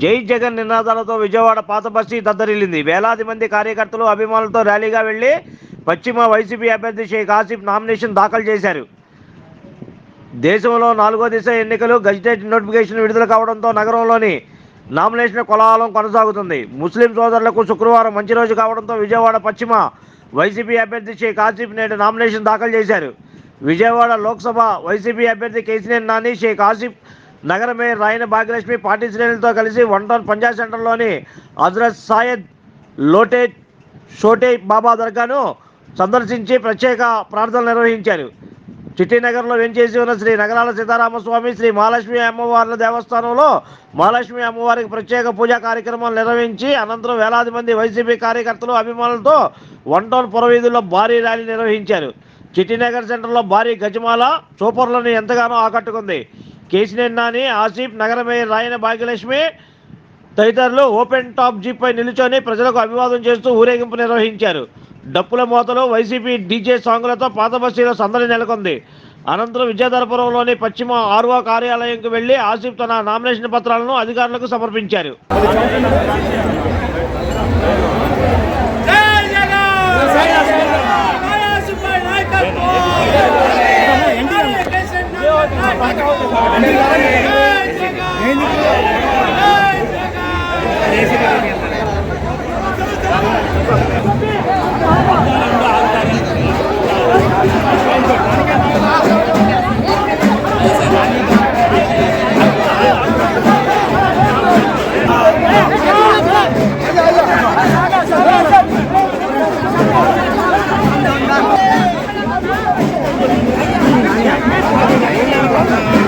జై జగన్ నినాదాలతో విజయవాడ పాత బస్తీ దద్దరిల్లింది. వేలాది మంది కార్యకర్తలు అభిమానులతో ర్యాలీగా వెళ్ళి పశ్చిమ వైసీపీ అభ్యర్థి షేక్ ఆసిఫ్ నామినేషన్ దాఖలు చేశారు. దేశంలో నాలుగో దిశ ఎన్నికలు గజిటెడ్ నోటిఫికేషన్ విడుదల కావడంతో నగరంలోని నామినేషన్ కొలాహలం కొనసాగుతుంది. ముస్లిం సోదరులకు శుక్రవారం మంచి రోజు కావడంతో విజయవాడ పశ్చిమ వైసీపీ అభ్యర్థి షేక్ ఆసిఫ్ నేడు నామినేషన్ దాఖలు చేశారు. విజయవాడ లోక్సభ వైసీపీ అభ్యర్థి కేసీనేని నాని షేక్ ఆసిఫ్ నగర మేయర్ రాయన భాగ్యలక్ష్మి పార్టీ శ్రేణులతో కలిసి వన్ టౌన్ పంజాబ్ సెంటర్లోని హజరత్ సాయద్ లోటే షోటే బాబా దర్గాను సందర్శించి ప్రత్యేక ప్రార్థనలు నిర్వహించారు. చిట్టినగర్లో వెంచేసి ఉన్న శ్రీ నగరాల సీతారామస్వామి శ్రీ మహాలక్ష్మి అమ్మవార్ల దేవస్థానంలో మహాలక్ష్మి అమ్మవారికి ప్రత్యేక పూజా కార్యక్రమాలు నిర్వహించి అనంతరం వేలాది మంది వైసీపీ కార్యకర్తలు అభిమానులతో వన్ టౌన్ పురవీధుల్లో భారీ ర్యాలీ నిర్వహించారు. చిట్టినగర్ సెంటర్లో భారీ గజమాల సూపర్లను ఎంతగానో ఆకట్టుకుంది. కేసినేని నాని ఆసిఫ్ నగర మేయర్ రాయన భాగ్యలక్ష్మి తదితరులు ఓపెన్ టాప్ జీప్పై నిలుచొని ప్రజలకు అభివాదం చేస్తూ ఊరేగింపు నిర్వహించారు. డప్పుల మోతలో వైసీపీ డీజే సాంగులతో పాత బస్తీలో సందడి నెలకొంది. అనంతరం విజయధరపురంలోని పశ్చిమ ఆర్వో కార్యాలయంకు వెళ్ళి ఆసిఫ్ తన నామినేషన్ పత్రాలను అధికారులకు సమర్పించారు జై జగన్ జై జగన్ సుబ్బయ్య నాయకత్వం కేసీఆర్ నాయకత్వం జై Thank you.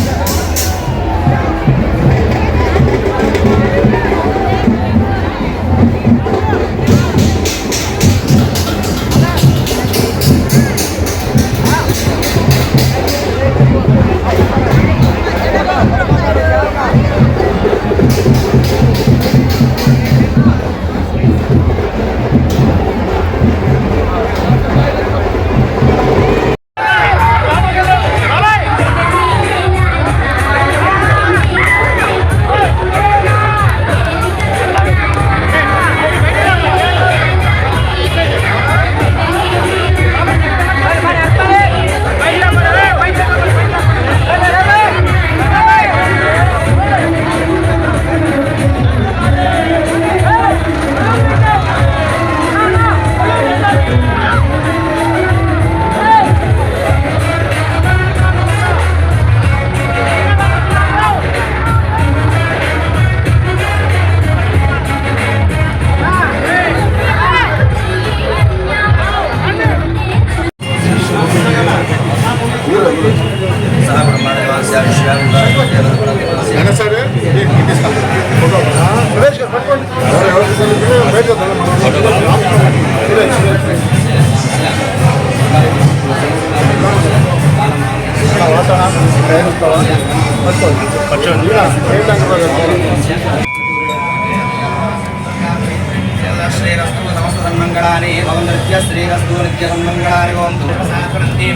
శ్రీరస్తు సమస్త సన్మంగళాని భవంతృత్య శ్రీరస్తు నిత్య సన్మంగళాని భవంతు మహాలక్ష్మి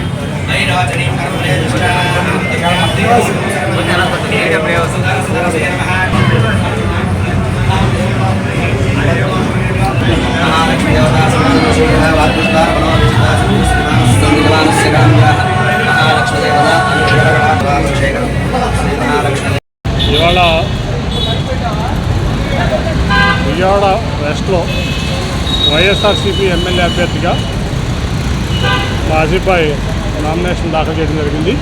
వైఎస్ఆర్సీపీ ఎమ్మెల్యే అభ్యర్థిగా మా నామినేషన్ దాఖలు చేయడం జరిగింది.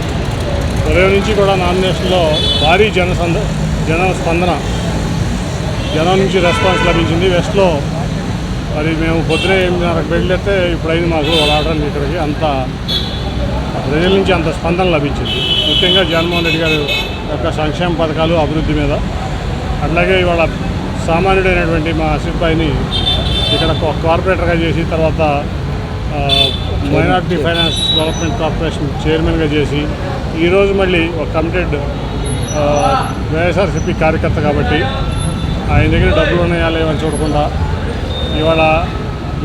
ఉదయం నుంచి కూడా నామినేషన్లో భారీ జనసంద జన స్పందన జనం నుంచి రెస్పాన్స్ లభించింది. వెస్ట్లో మరి మేము పొద్దునే ఎనిమిదిన్నరకు వెళ్ళితే ఇప్పుడైంది మాకు రావడానికి ఇక్కడికి. అంత ప్రజల నుంచి అంత స్పందన లభించింది. ముఖ్యంగా జగన్మోహన్ రెడ్డి గారు యొక్క సంక్షేమ పథకాలు అభివృద్ధి మీద. అట్లాగే ఇవాళ సామాన్యుడైనటువంటి మా సిబ్బాయిని ఇక్కడ కార్పొరేటర్గా చేసి తర్వాత minority minority finance development corporation చైర్మన్గా చేసి ఈరోజు మళ్ళీ ఒక కమిటెడ్ వైఎస్ఆర్సీపీ కార్యకర్త కాబట్టి ఆయన దగ్గర డబ్బులు ఉన్నాయా లేవని చూడకుండా ఇవాళ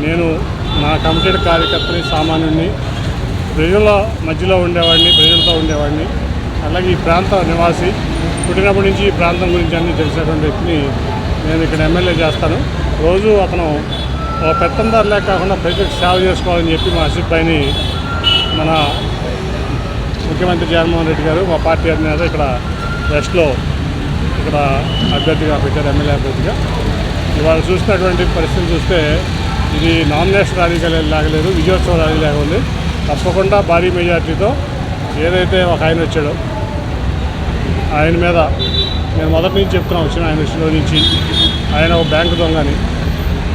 నేను నా కమిటెడ్ కార్యకర్తని సామాన్యుడిని ప్రజల మధ్యలో ఉండేవాడిని ప్రజలతో ఉండేవాడిని అలాగే ఈ ప్రాంత నివాసి పుట్టినప్పటి నుంచి ఈ ప్రాంతం గురించి అన్నీ తెలిసేటువంటి వ్యక్తిని నేను ఇక్కడ ఎమ్మెల్యే చేస్తాను. రోజు అతను ఒక పెత్తందారులే కాకుండా ప్రజలకు సేవ చేసుకోవాలని చెప్పి మా సిబ్బాయిని మన ముఖ్యమంత్రి జగన్మోహన్ రెడ్డి గారు మా పార్టీ అధినేత ఇక్కడ వెస్ట్లో ఇక్కడ అభ్యర్థిగా పెట్టారు ఎమ్మెల్యే అభ్యర్థిగా. ఇవాళ చూసినటువంటి పరిస్థితి చూస్తే ఇది నామినేషన్ ర్యాలీగా లాగలేదు విజయోత్సవ ర్యాలీ లాగా ఉంది. తప్పకుండా భారీ మెజార్టీతో ఏదైతే ఒక ఆయన వచ్చాడో ఆయన మీద నేను మొదటి నుంచి చెప్తున్నా వచ్చిన ఆయన విషయంలో నుంచి ఆయన ఒక బ్యాంకు దొంగని.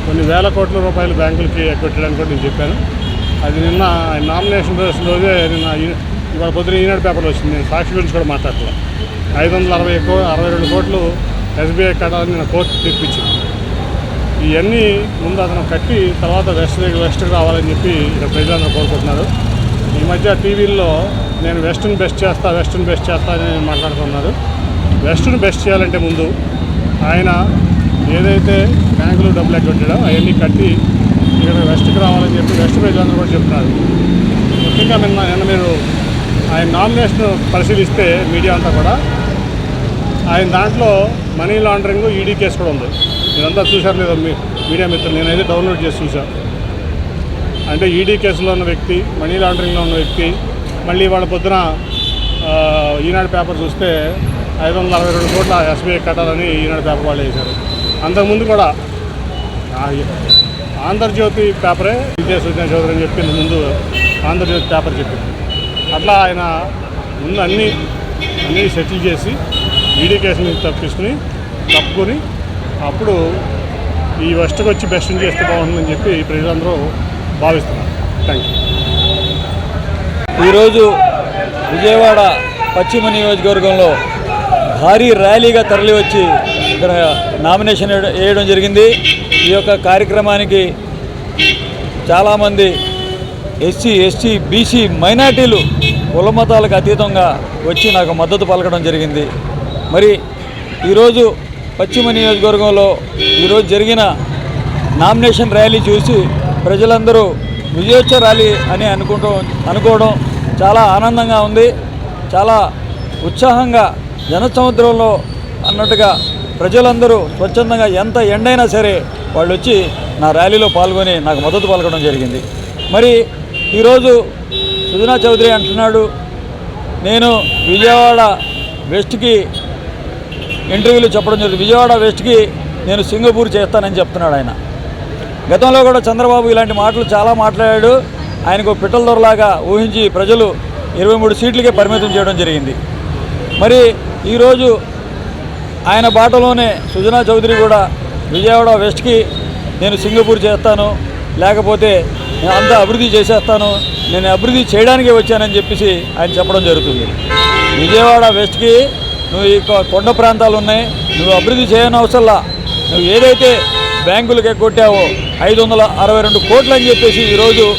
కొన్ని వేల కోట్ల రూపాయలు బ్యాంకులకి ఎగ్గొట్టడానికి కూడా నేను చెప్పాను. అది నిన్న ఆయన నామినేషన్ రోజే నిన్న ఈ- ఇవాళ పొద్దున ఈనాడు పేపర్లో వచ్చింది. నేను సాక్షి గురించి కూడా మాట్లాడలే ఐదు వందల అరవై కో అరవై రెండు కోట్లు ఎస్బీఐ కట్టాలని నిన్న కోర్టు తీర్పిచ్చింది. ఇవన్నీ ముందు అతను కట్టి తర్వాత వెస్ట్ వెస్ట్కి రావాలని చెప్పి ఇక్కడ ప్రజలందరూ కోరుకుంటున్నారు. ఈ మధ్య టీవీల్లో నేను వెస్ట్ని బెస్ట్ చేస్తా వెస్ట్ని బెస్ట్ చేస్తా అని మాట్లాడుతున్నారు. వెస్ట్ని బెస్ట్ చేయాలంటే ముందు ఆయన ఏదైతే బ్యాంకులు డబ్బులు ఎగ్గొట్టాడో అవన్నీ కట్టి ఇక్కడ వెస్ట్కి రావాలని చెప్పి వెస్ట్ ప్రజలందరూ కూడా చెప్తున్నారు. ముఖ్యంగా నిన్న నిన్న మీరు ఆయన నామినేషన్ పరిశీలిస్తే మీడియా అంతా కూడా ఆయన దాంట్లో మనీ లాండరింగ్ ఈడీ కేసు కూడా ఉంది. మీరంతా చూశారు లేదో మీ మీడియా మిత్రులు? నేనైతే డౌన్లోడ్ చేసి చూశాను అంటే ఈడీ కేసులో ఉన్న వ్యక్తి మనీ లాండరింగ్లో ఉన్న వ్యక్తి మళ్ళీ వాళ్ళ పొద్దున ఈనాడు పేపర్ చూస్తే ఐదు వందల అరవై రెండు కోట్ల ఎస్బీఐ కట్టాలని ఈనాడు పేపర్ వాళ్ళు వేశారు. అంతకుముందు కూడా ఆంధ్రజ్యోతి పేపరే విజయ సూచన చౌదరి అని చెప్పింది ముందు ఆంధ్రజ్యోతి పేపర్ చెప్పింది. అట్లా ఆయన ముందు అన్నీ అన్నీ సెటిల్ చేసి ఈడీ కేసుని తప్పించుకుని తప్పుకొని అప్పుడు ఈ వెస్ట్కి వచ్చి బెస్ట్ చేస్తే బాగుంటుందని చెప్పి ప్రజలందరూ భావిస్తున్నారు. థ్యాంక్ యూ ఈరోజు విజయవాడ పశ్చిమ నియోజకవర్గంలో భారీ ర్యాలీగా తరలివచ్చి ఇక్కడ నామినేషన్ వేయడం- జరిగింది. ఈ యొక్క కార్యక్రమానికి చాలామంది ఎస్సీ ఎస్టీ బీసీ మైనార్టీలు కుల మతాలకు అతీతంగా వచ్చి నాకు మద్దతు పలకడం జరిగింది. మరి ఈరోజు పశ్చిమ నియోజకవర్గంలో ఈరోజు జరిగిన నామినేషన్ ర్యాలీ చూసి ప్రజలందరూ విజయోత్సవ ర్యాలీ అని అనుకుంటూ అనుకోవడం చాలా ఆనందంగా ఉంది. చాలా ఉత్సాహంగా జనసముద్రంలో అన్నట్టుగా ప్రజలందరూ స్వచ్ఛందంగా ఎంత ఎండైనా సరే వాళ్ళు వచ్చి నా ర్యాలీలో పాల్గొని నాకు మద్దతు పలకడం జరిగింది. మరి ఈరోజు సుజనా చౌదరి అంటున్నాడు నేను విజయవాడ వెస్ట్కి ఇంటర్వ్యూలు చెప్పడం జరిగింది. విజయవాడ వెస్ట్కి నేను సింగపూర్ చేస్తానని చెప్తున్నాడు ఆయన. గతంలో కూడా చంద్రబాబు ఇలాంటి మాటలు చాలా మాట్లాడాడు. ఆయనకు పిట్టల దొరలాగా ఊహించి ప్రజలు ఇరవై మూడు సీట్లకే పరిమితం చేయడం జరిగింది. మరి ఈరోజు ఆయన బాటలోనే సుజనా చౌదరి కూడా విజయవాడ వెస్ట్కి నేను సింగపూర్ చేస్తాను. లేకపోతే నేను అంతా అభివృద్ధి చేసేస్తాను. నేను అభివృద్ధి చేయడానికే వచ్చానని చెప్పేసి ఆయన చెప్పడం జరుగుతుంది. విజయవాడ వెస్ట్కి నువ్వు ఈ కొ- కొండ ప్రాంతాలు ఉన్నాయి. నువ్వు అభివృద్ధి చేయని అవసరంలా నువ్వు ఏదైతే బ్యాంకులకు ఎగ్గొట్టావో ఐదు వందల అరవై రెండు కోట్లు అని చెప్పేసి ఈరోజు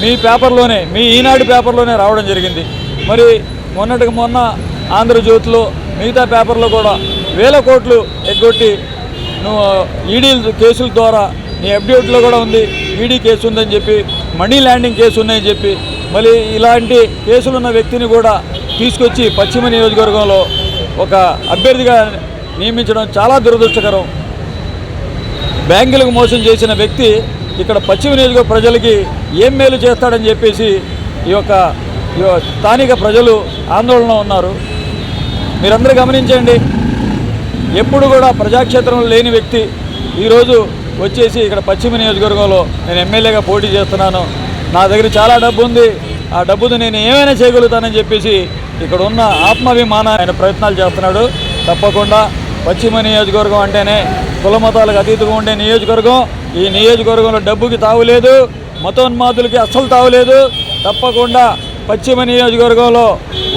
మీ పేపర్లోనే మీ ఈనాడు పేపర్లోనే రావడం జరిగింది. మరి మొన్నటికి మొన్న ఆంధ్రజ్యోతిలో మిగతా పేపర్లో కూడా వేల కోట్లు ఎగ్గొట్టి నువ్వు ఈడీ కేసుల ద్వారా నీ అప్డేట్లో కూడా ఉంది ఈడీ కేసు ఉందని చెప్పి మనీ ల్యాండింగ్ కేసు ఉందని చెప్పి మళ్ళీ ఇలాంటి కేసులు ఉన్న వ్యక్తిని కూడా తీసుకొచ్చి పశ్చిమ నియోజకవర్గంలో ఒక అభ్యర్థిగా నియమించడం చాలా దురదృష్టకరం. బ్యాంకులకు మోసం చేసిన వ్యక్తి ఇక్కడ పశ్చిమ నియోజకవర్గ ప్రజలకి ఏం మేలు చేస్తాడని చెప్పేసి ఈ యొక్క స్థానిక ప్రజలు ఆందోళన ఉన్నారు. మీరందరూ గమనించండి. ఎప్పుడు కూడా ప్రజాక్షేత్రంలో లేని వ్యక్తి ఈరోజు వచ్చేసి ఇక్కడ పశ్చిమ నియోజకవర్గంలో నేను ఎమ్మెల్యేగా పోటీ చేస్తున్నాను. నా దగ్గర చాలా డబ్బు ఉంది. ఆ డబ్బుతో నేను ఏమైనా చేయగలుగుతానని చెప్పేసి ఇక్కడ ఉన్న ఆత్మాభిమాన ఆయన ప్రయత్నాలు చేస్తున్నాడు. తప్పకుండా పశ్చిమ నియోజకవర్గం అంటేనే కుల మతాలకు అతీతంగా ఉండే నియోజకవర్గం. ఈ నియోజకవర్గంలో డబ్బుకి తావులేదు మతోన్మాదులకి అస్సలు తావులేదు తప్పకుండా పశ్చిమ నియోజకవర్గంలో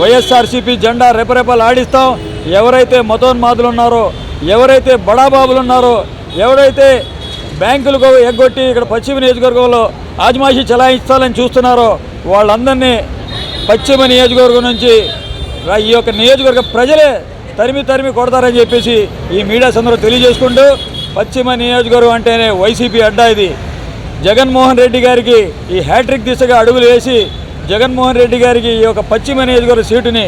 వైఎస్ఆర్సీపీ జెండా రెపరెపలు ఆడిస్తాం. ఎవరైతే మతోన్మాదులు ఉన్నారో ఎవరైతే బడాబాబులు ఉన్నారో ఎవరైతే బ్యాంకులకు ఎగ్గొట్టి ఇక్కడ పశ్చిమ నియోజకవర్గంలో ఆజమాషి చలాయిస్తాలని చూస్తున్నారో వాళ్ళందరినీ పశ్చిమ నియోజకవర్గం నుంచి ఈ యొక్క నియోజకవర్గ ప్రజలే తరిమి తరిమి కొడతారని చెప్పేసి ఈ మీడియా సందర్భంలో తెలియజేసుకుంటూ పశ్చిమ నియోజకవర్గం అంటేనే వైసీపీ అడ్డా ఇది. జగన్మోహన్ రెడ్డి గారికి ఈ హ్యాట్రిక్ దిశగా అడుగులు వేసి జగన్మోహన్ రెడ్డి గారికి ఈ యొక్క పశ్చిమ నియోజకవర్గ సీటుని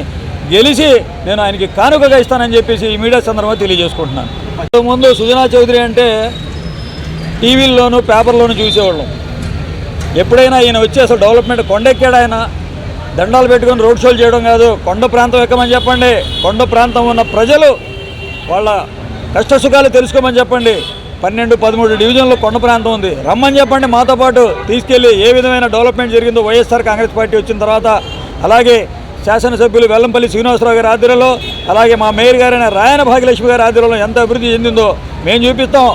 గెలిచి నేను ఆయనకి కానుకగా ఇస్తానని చెప్పేసి ఈ మీడియా సందర్భంగా తెలియజేసుకుంటున్నాను. ముందు సుజనా చౌదరి అంటే టీవీల్లోనూ పేపర్లోనూ చూసేవాళ్ళం. ఎప్పుడైనా ఈయన వచ్చి అసలు డెవలప్మెంట్ కొండెక్కాడు ఆయన. దండాలు పెట్టుకొని రోడ్ షోలు చేయడం కాదు కొండ ప్రాంతం ఎక్కమని చెప్పండి. కొండ ప్రాంతం ఉన్న ప్రజలు వాళ్ళ కష్టసుఖాలు తెలుసుకోమని చెప్పండి. పన్నెండు పదమూడు డివిజన్లో కొండ ప్రాంతం ఉంది. రమ్మని చెప్పండి మాతో పాటు. తీసుకెళ్ళి ఏ విధమైన డెవలప్మెంట్ జరిగిందో వైఎస్ఆర్ కాంగ్రెస్ పార్టీ వచ్చిన తర్వాత అలాగే శాసనసభ్యులు వెల్లంపల్లి శ్రీనివాసరావు గారి ఆధ్వర్యంలో అలాగే మా మేయర్ గారైన రాయన భాగ్యలక్ష్మి గారి ఆధ్వర్యంలో ఎంత అభివృద్ధి చెందిందో మేము చూపిస్తాం.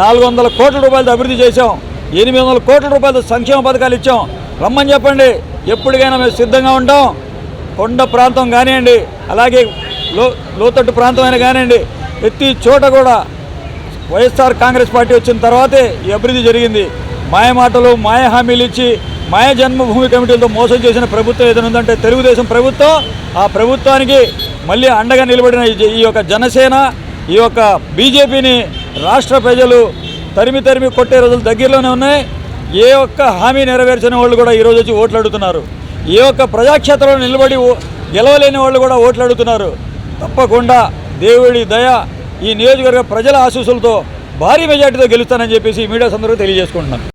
నాలుగు వందల కోట్ల రూపాయలతో అభివృద్ధి చేశాం. ఎనిమిది వందల కోట్ల రూపాయలతో సంక్షేమ పథకాలు ఇచ్చాం. రమ్మని చెప్పండి. ఎప్పటికైనా మేము సిద్ధంగా ఉంటాం. కొండ ప్రాంతం కానివ్వండి అలాగే లో లోతట్టు ప్రాంతం అయినా కానివ్వండి ప్రతి చోట కూడా వైఎస్ఆర్ కాంగ్రెస్ పార్టీ వచ్చిన తర్వాతే ఈ అభివృద్ధి జరిగింది. మాయ మాటలు మాయ హామీలు ఇచ్చి మాయ జన్మభూమి కమిటీలతో మోసం చేసిన ప్రభుత్వం ఏదైనా ఉందంటే తెలుగుదేశం ప్రభుత్వం ఆ ప్రభుత్వానికి మళ్ళీ అండగా నిలబడిన ఈ యొక్క జనసేన ఈ యొక్క బీజేపీని రాష్ట్ర ప్రజలు తరిమి తరిమి కొట్టే రోజులు దగ్గరలోనే ఉన్నాయి. ఏ ఒక్క హామీ నెరవేర్చిన వాళ్ళు కూడా ఈరోజు వచ్చి ఓట్లు అడుగుతున్నారు ఏ ఒక్క ప్రజాక్షేత్రంలో నిలబడి గెలవలేని వాళ్ళు కూడా ఓట్లు అడుగుతున్నారు తప్పకుండా దేవుడి దయ ఈ నియోజకవర్గ ప్రజల ఆశీస్సులతో భారీ మెజార్టీతో గెలుస్తానని చెప్పేసి మీడియా సందర్భంగా తెలియజేసుకుంటున్నాను.